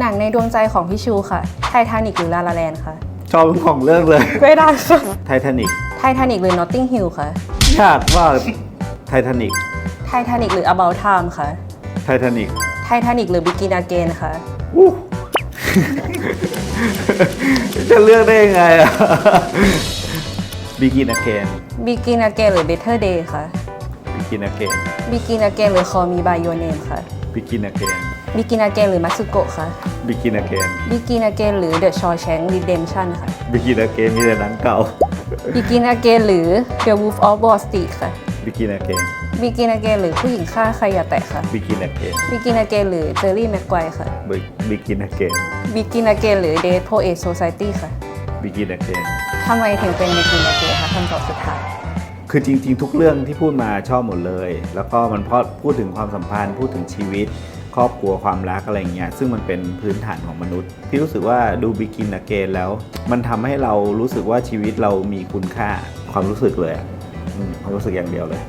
หนังในดวงใจของพี่ชูค่ะ ไททานิกหรือลาลาแลนค่ะ ชอบทั้งของเรื่องเลย ไม่ได้ค่ะไททานิกไททานิกหรือ Notting Hill ค่ะ ยากมากไททานิกไททานิกหรือ About Time ค่ะ ไททานิกไททานิกหรือ Begin Again ค่ะ อู้ จะเลือกได้ยังไงอะ Begin Again Begin Again หรือ Better Day ค่ะ Begin Again Begin Again หรือ Call Me By Your Name ค่ะ Begin Again Begin Again หรือ Matsuko ค่ะ Begin Again Begin Again หรือ The Shawshank Redemption ค่ะ Begin Again มีแต่หนังเก่า Begin Again หรือ The Wolf of Wall Street ค่ะ Begin Again Begin Again หรือผู้หญิงฆ่าใครอย่าแตะค่ะ Begin Again Begin Again หรือ Jerry Maguire ค่ะ Begin Again Begin Again หรือ Dead Poet Society ค่ะ Begin Again ทำไมถึงเป็น Begin Again คะคำตอบสุดท้าย คือจริง ๆ ทุกเรื่องที่พูดมาชอบหมดเลย แล้วก็มันพอพูดถึงความสัมพันธ์พูดถึงชีวิต ครอบครัวความรักอะไรอย่างเงี้ยซึ่งมันเป็นพื้นฐานของมนุษย์พี่รู้สึกว่าดูบิกินอเกนแล้ว มันทำให้เรารู้สึกว่าชีวิตเรามีคุณค่าความรู้สึกเลยอะความรู้สึกอย่างเดียวเลย